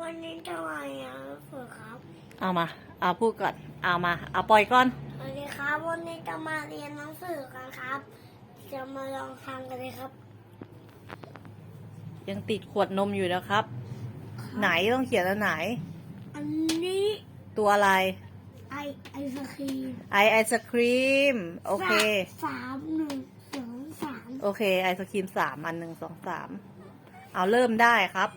วันนี้จะมาเรียนหนังสือครับ เอามา เอาพูดก่อน เอามา เอาปล่อยก่อนสวัสดีครับ วันนี้จะมาเรียนหนังสือกันครับ จะมาลองทำกันเลยครับ ยังติดขวดนมอยู่นะครับ ไหนต้องเขียนอันไหน อันนี้ตัวอะไร ไอไอศครีม ไอไอศครีม โอเค สามหนึ่งสองสามโอเค ไอศครีมสามอันหนึ่งสองสาม เอาเริ่มได้ครับ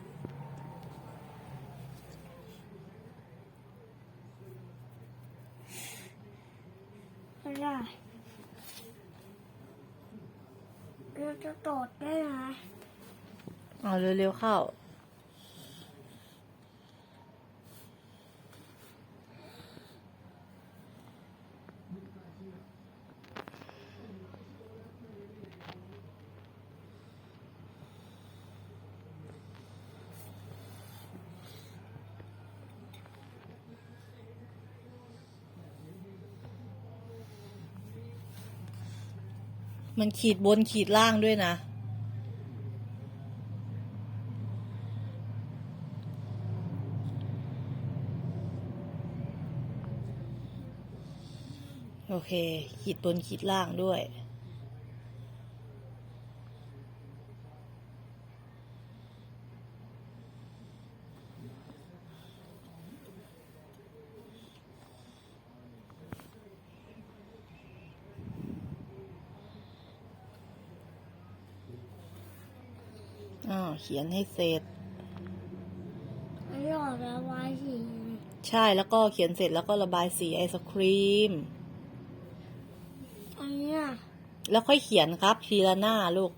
ได้เราจะตดได้ไหมเอาเร็วๆเข้า มันขีดบนขีดล่างด้วยนะ โอเค ขีดบนขีดล่างด้วย อ้าวเขียนให้เสร็จไม่หลอดระบายสีใช่แล้วก็เขียนเสร็จแล้วก็ระบายสีไอศครีม อันเนี้ยแล้วค่อยเขียนครับทีละหน้าลูก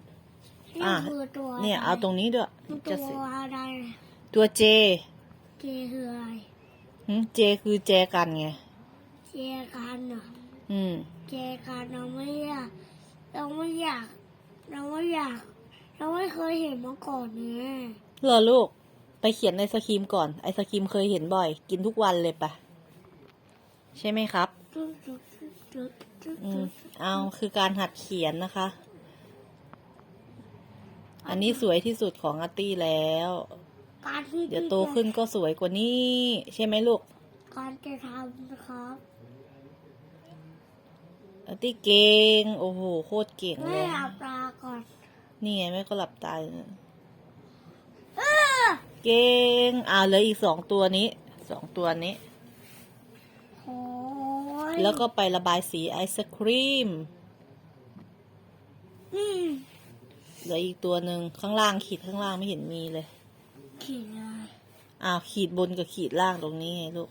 นี่อะ คือตัวเนี่ยเอาตรงนี้ด้วยมันตัจะเสร็จวอะไรตัวเจเจคืออะไรหึเจคือแจกันไงเจกันเหรออืม เจกันเราไม่อยาก เราไม่อยาก เราไม่อยาก เราไม่เคยเห็นมาก่อนเนี่ยเหรอลูก ไปเขียนไอศครีมก่อน ไอศครีมเคยเห็นบ่อย กินทุกวันเลยปะใช่ไหมครับจุดจุดจุดจุดอืจุมดเอาคือการหัดเขียนนะคะ อันนี้สวยที่สุดของอาร์ตี้แล้ว การที่เดี๋ยวโตขึ้นก็สวยกว่านี้ ใช่ไหมลูก การจะทำนะครับอาร์ตี้เก่ง โอ้โห โคตรเก่งเลไม่ยหลับตาก่อน นี่ไงแม่ก็หลับตาอยู่นะเออเก่งอ่าเหลืออีกสองตัวนี้สองตัวนี้โอ้ยแล้วก็ไประบายสีไอศครีมนี่เหลืออีกตัวหนึ่งข้างล่างขีดข้างล่างไม่เห็นมีเลยเขียนอะไรอ้าวขีดบนกับขีดล่างตรงนี้ไงลูก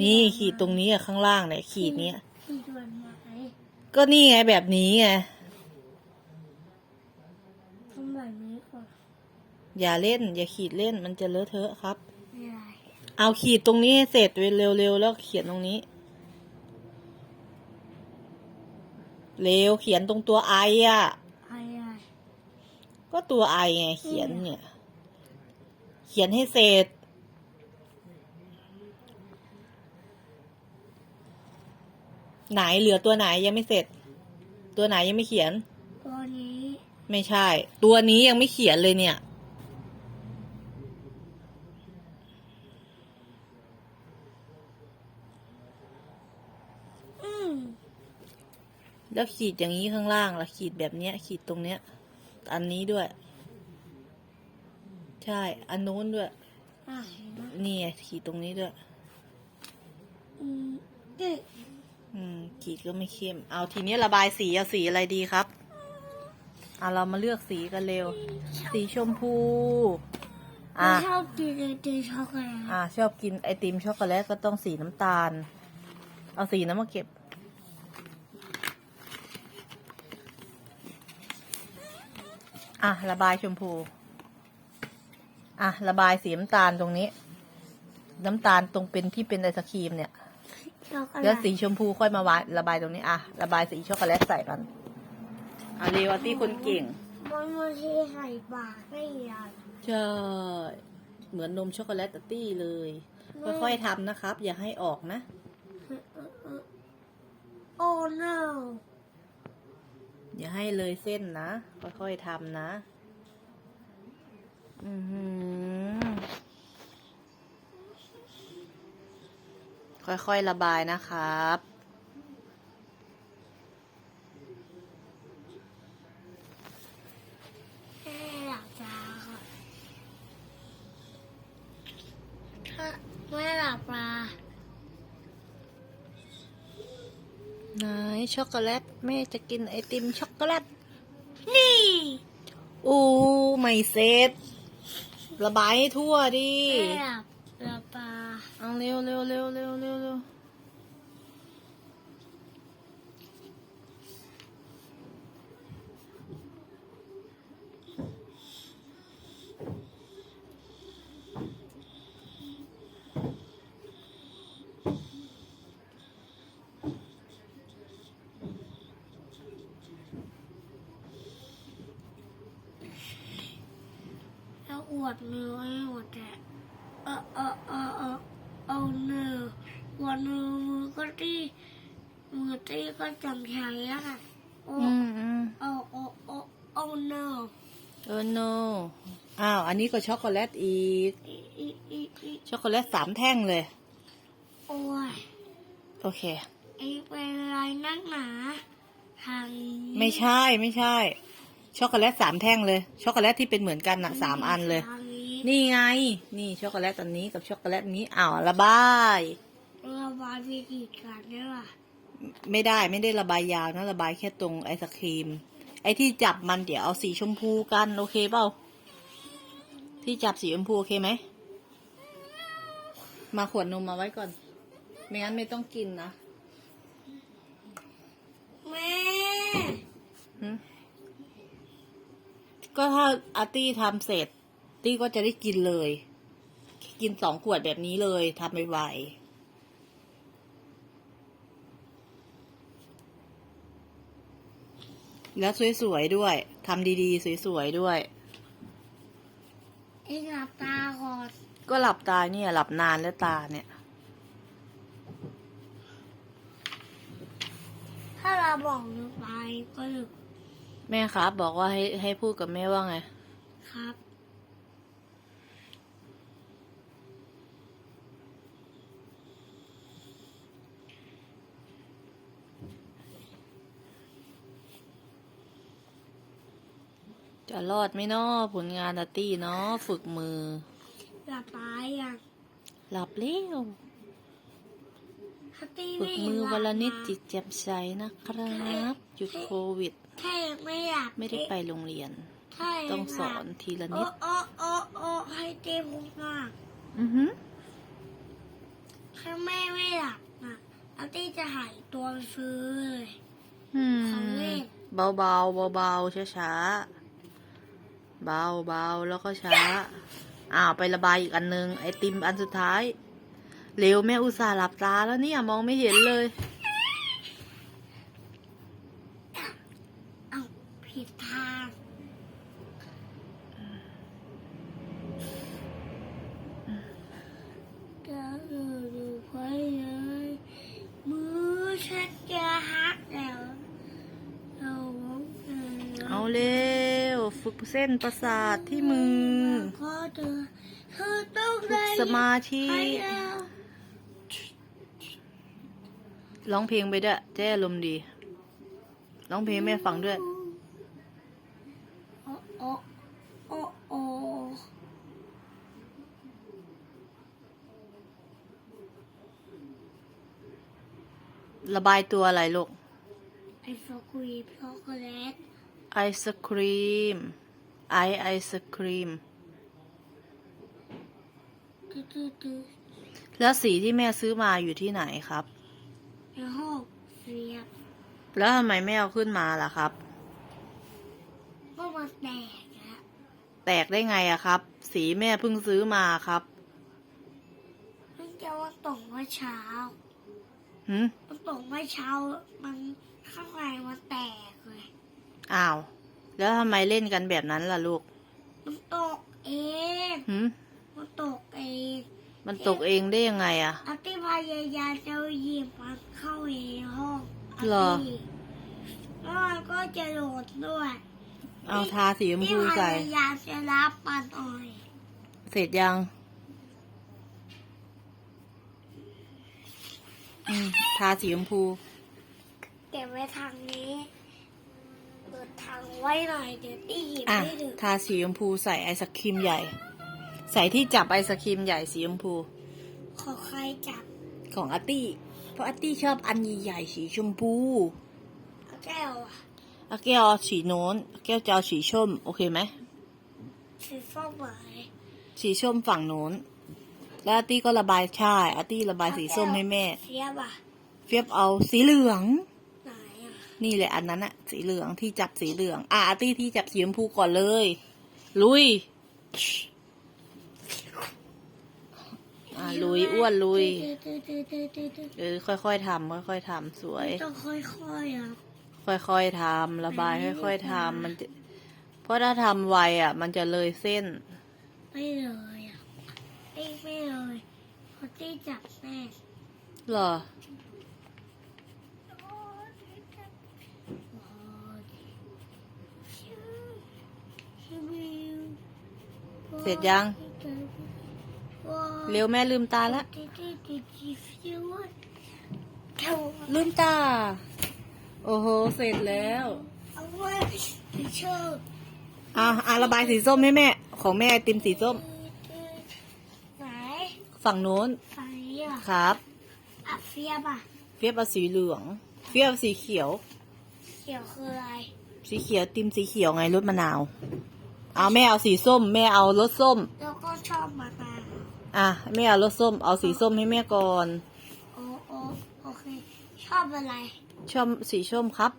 นี่ขีดตรงนี้อะข้างล่างเนี่ยขีดเนี้ยขีดส่วนไหนก็นี่ไงแบบนี้ไง ทำแบบนี้ก่อน อย่าเล่น อย่าขีดเล่นมันจะเลอะเทอะครับไม่ได้เอาขีดตรงนี้ให้เสร็จเร็วๆแล้วเขียนตรงนี้ เร็วเขียนตรงตัวไออะอะไรก็ตัวไอไงเขียนเนี่ย เขียนให้เสร็จ ไหนเหลือตัวไหนยังไม่เสร็จ ตัวไหนยังไม่เขียน ตัวนี้ ไม่ใช่ ตัวนี้ยังไม่เขียนเลยเนี่ย อืม แล้วขีดอย่างนี้ข้างล่างล่ะขีดแบบเนี้ย ขีดตรงเนี้ย อันนี้ด้วย ใช่ อันนู้นด้วยอะเห็นไหมนี่ไงขีดตรงนี้ด้วย อืมเด็กอืมขีดก็ไม่เข้ม เอาทีนี้ระบายสีเอาสีอะไรดีครับเอาเรามาเลือกสีกันเร็ว สีชมพูไม่อะ ชอบกินไอติมช็อกโกแลตอะชอบกินไอติมช็อกโกแลตก็ต้องสีน้ำตาล เอาสีน้ำมาเก็บ อะ ระบายชมพู อะ ระบายสีน้ำตาลตรงนี้ น้ำตาลตรงเป็นที่เป็นไอศครีมเนี่ยช็อกโกแลแล้วตสีชมพูค่อยมาวาดระบายตรงนี้ อะ ระบายสีช็อกโกแลตใส่มันเอาเรวาตี้คนเก่งมันมาเทใส่ปากไม่ยากใช่เหมือนนมช็อกโกแลตตี้เลย ค่อยๆทำนะครับ อย่าให้ออกนะ โอ้ no อย่าให้เลยเส้นนะ ค่อยๆทำนะ อือหือ ค่อยๆระบายนะครับไม่หลับละ ช็อกโกแลตแม่จะกินไอติมช็อกโกแลตนี่อู้ไม่เสร็จระบายให้ทั่วดิแม่หลับหลับตาเอาเร็วเร็วเร็วเร็วเร็วเร็ว แล้วอวดมือให้หมดแต่เออเอ อเออเออเอาเนื้ออวดมือมือก็ตีมือตีก็จำใช้แล้วค่ะโอ้อืมอืมโอ้โอ้โอ้โอ้เนื้อเออ no อ้าวอันนี้ก็ช็อกโกแลตอีก อีอีอีอีช็อกโกแลตสามแท่งเลย โอ้ยโอเค ไอ้เป็นไรนักหนาทางนี้ไม่ใช่ไม่ใช่ ช็อกโกแลตสามแท่งเลย ช็อกโกแลตที่เป็นเหมือนกันน่ะสามอันเลยทางนี้นี่ไง นี่ช็อกโกแลตอันนี้กับช็อกโกแลตนี้อ้าวระบายระบายวิธีการได้ป่ะไม่ได้ไม่ได้ระบายยาวนะระบายแค่ตรงไอศครีม ไอที่จับมันเดี๋ยวเอาสีชมพูกันโอเคเปล่าที่จับสีชมพูโอเคไหมมาขวดนมมาไว้ก่อน ไม่งั้นไม่ต้องกินนะแม่หึ ก็ถ้าอาร์ตี้ทำเสร็จ ตี้ก็จะได้กินเลย กินสองขวดแบบนี้เลยทำไวๆแล้วสวยๆด้วย ทำดีๆ สวยๆด้วย เอ็งหลับตาก่อนก็หลับตาเนี่ย หลับนานแล้วตาเนี่ย ถ้าเราบอกลืมไปก็ลืม แม่ครับ บอกว่าให้ให้พูดกับแม่ว่าไง ครับ จะรอดไหมเนาะผลงานอาร์ตี้เนาะฝึกมือ หลับตายังหลับเร็วถ้าตีฝึไม่กเห็มือหวันละนิดาจิตแจ่มใสนะครับ หยุดโควิด ถ้ายังไม่หลับไม่ได้ไปโรงเรียนถ้ายังต้องสหอลับนทีละโอ้นิด โอ้โอ้โอ้ให้เต้พุงมากอือหือถ้าแม่ไม่หลับนะอาตีจะหายตัวซื้อเลยอืมของเล่นเบาเบาเบาเบาช้าช้าๆเบาเบาแล้วก็ช้า อ้าวไประบายอีกอันนึงไอติมอันสุดท้าย เร็วแม่อุตส่าห์หลับตาแล้วเนี่ยมองไม่เห็นเลย เอ้าผิดทางจะเออดูไปเลยมือฉันจะหักแล้วเราเออ เอาเร็ว ฝึก เส้นประสาทที่มือก็เธอเธอต้องฝึได้กสมาธิให้เราร้องเพลงไปด้วยเจ๊อารมณ์ดีร้องเพลงให้แม่ฟังด้วยโอ้โอ้โอ้โอ้ระบายตัวอะไรลูก ไอศครีมช็อกโกแลตไอศครีม ไอไอศครีมตื้อตื้อตื้อแล้วสีที่แม่ซื้อมาอยู่ที่ไหนครับในห้องเสียบแล้วทำไมไม่เอาขึ้นมาล่ะครับ ก็มาแตกแล้วแตกได้ไงอะครับ สีแม่เพิ่งซื้อมาครับมันจะว่าตกเมื่อเช้าหืมมันตกเมื่อเช้า มันข้างในมันแตกเลย อ้าว แล้วทำไมเล่นกันแบบนั้นล่ะลูก มันตกเองหืมมันตกเองมันตกเองได้ยังไงอะอาติพยายามจะหยิบมันเข้าในห้องอาเหรอ ติแล้วมันก็จะโดดด้วยเอาทาสีชมที่พูพใส่ ยายามจะรับมันออยเสร็จยังอืมทาสีชมพู เก็บไว้ทางนี้เปิดทางไว้หน่อยเดี๋ยวตีหยิบอะไม่ถึงทาสีชมพูใส่ไอศครีมใหญ่ ใส่ที่จับไอศครีมใหญ่สีชมพูขอใครจับของอาร์ตี้ เพราะอาร์ตี้ชอบอันใหญ่ๆสีชมพูเอาแก้วอะอาแก้วเอาสีโน้นอาแก้วจะเอาสีส้มโอเคไหมสีส้มไหมสีส้มฝั่งโน้น แล้วอาร์ตี้ก็ระบายใช่อาร์ตี้ระบายสีส้มให้แม่ เสียบอะเฟียบเอาสีเหลืองไห นอะนี่แหละอันนั้นอะสีเหลืองที่จับสีเหลือง อะอาร์ตี้ที่จับสีชมพูก่อนเลย ลุยอะลุยอ้วนลุย เออค่อยๆทำค่อยๆทำสวย ต้องค่อยๆอะค่อยๆทำระบายค่อยๆทำมันจะเพราะถ้าทำไวอะ มันจะเลยเส้น ไม่เลยอะไม่ไม่เลยเพอที่จับแม่เหรอ เสร็จยัง เร็วแม่ลืมตาละลืมตา โอ้โห เสร็จแล้วเอาไว้เชื่ออะอะระบายสีส้มให้แม่ ของแม่ไอติมสีส้มไหนฝั่งโน้นไฟอะครับอะเฟียบอะเฟียบเอาสีเหลือง เฟียบเอาสีเขียว เขียวคืออะไร สีเขียวติมสีเขียวไงรสมะนาว เอาแม่เอาสีส้ม แม่เอารสส้ม แล้วก็ชอบมะนาวอะแม่เอารสส้ม เอาสีส้มให้แม่ก่อน โอ้โอ้โอเค ชอบอะไร ชอบสีส้มครับ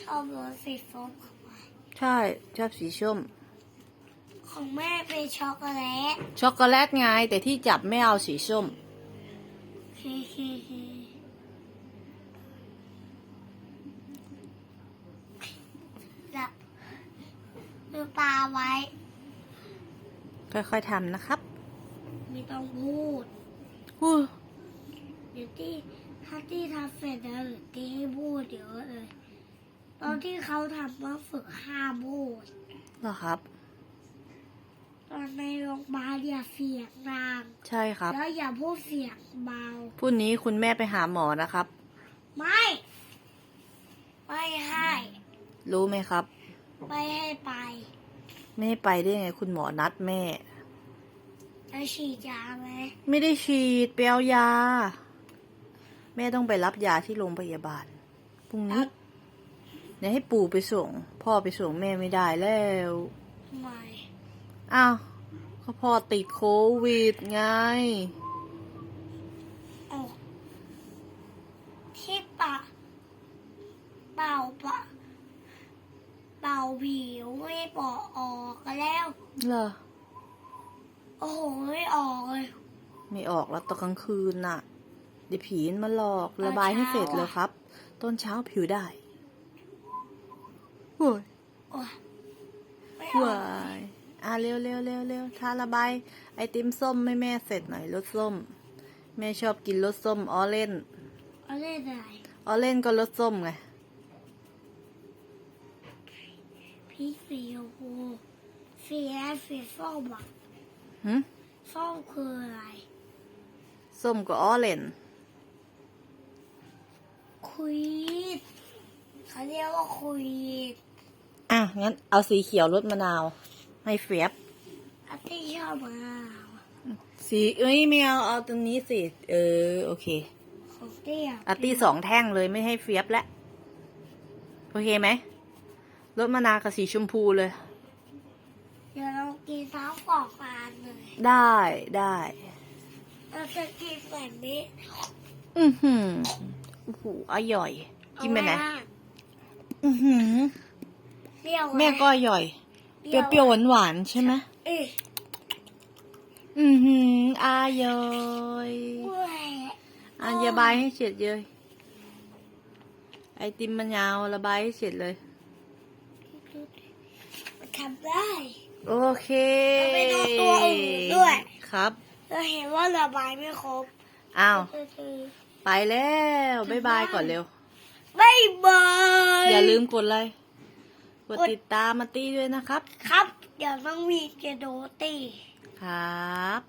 ชอบรสสีส้มของมันใช่ชอบสีส้ม ของแม่เป็นช็อกโกแลตช็อกโกแลตไงแต่ที่จับไม่เอาสีส้มเคเคเคแล้ว ดูตาไว้ ค่อยๆทำนะครับ ไม่ต้องพูดฮู้เดี๋ยวที่ถ้าที่ทำเสร็จแล้วเดี๋ยวที่ให้พูดเดี๋ยวเลย ตอนที่เขาทำว่าฝึกห้ามพูดเหรอครับ ตอนในโรงพยาบาลอย่าเสียงดังใช่ครับ แล้วอย่าพูดเสียงเบาพรุ่งนี้คุณแม่ไปหาหมอนะครับ ไม่ ไม่ให้ รู้ไหมครับ ไม่ให้ไป ไม่ให้ไปได้ไงคุณหมอนัดแม่ จะฉีดยาไหมไม่ได้ฉีดไปเอายา แม่ต้องไปรับยาที่โรงพยาบาลพรุ่งนี้เดี๋ยวให้ปู่ไปส่ง พ่อไปส่งแม่ไม่ได้แล้วไม่อ้าวก็พ่อติดโควิดไง โอ้ที่ปะเป่าปะเป่าผิวไม่ปอกออกก็แล้ว เหรอ โอ้โหไม่ออกเลย ไม่ออกแล้วตอนกลางคืนน่ะ เดี๋ยวผีมันมาหลอกระบายให้เสร็จเลยครับ ต้นเช้าผิวได้โว้ยโอ้ยไม่อว้าอกยอะเร็วเร็วเร็วเร็วทาระบายไอติมส้มให้แม่เสร็จหน่อยรสส้ม แม่ชอบกินรสส้มออเรนจ์ เอาเล่นอะไรออเรนจ์ก็รสส้มไง พี่สีชมพูสีแดงสีส้มอะหึส้มคืออะไรส้มก็ออเรนจ์คุยดเขาเรียกว่าคุยดอะงั้นเอาสีเขียวรสมะนาวให้เฟียบอาที่ชอบมะนาวสีเอ้ยไม่เอาเอาตรงนี้สิเออโอเคของเตี้ยอาร์ตี้สองแท่งเลยไม่ให้เฟียบแล้วโอเคไหม รสมะนาวกับสีชมพูเลย เดี๋ยวเรากินทั้งกล่องมาเลย ได้ได้ เราจะกินแบบนี้อือหือโอ้โหอร่อย กินไปไหนเอาว้อือหือ เปรี้ยวไหแม่ก็อร่อย เปรี้ยวๆหวานๆใช่ไหมเอ้ยอือหืออร่อยเว้ยอะระบายให้เสร็จเลย ไอติมมันยาวระบายให้เสร็จเลย ทำได้ โอเคเอาไปดูตัวอื่นด้วย ครับ เราเห็นว่าระบายไม่ครบ อ้าวคือไปแล้วบ๊ายบายก่อนเร็วบายบาย อย่าลืมกดไลค์กด ติดตามมาตี้ด้วยนะครับ ครับ เดี๋ยวต้องมีเจโดตี้ครับ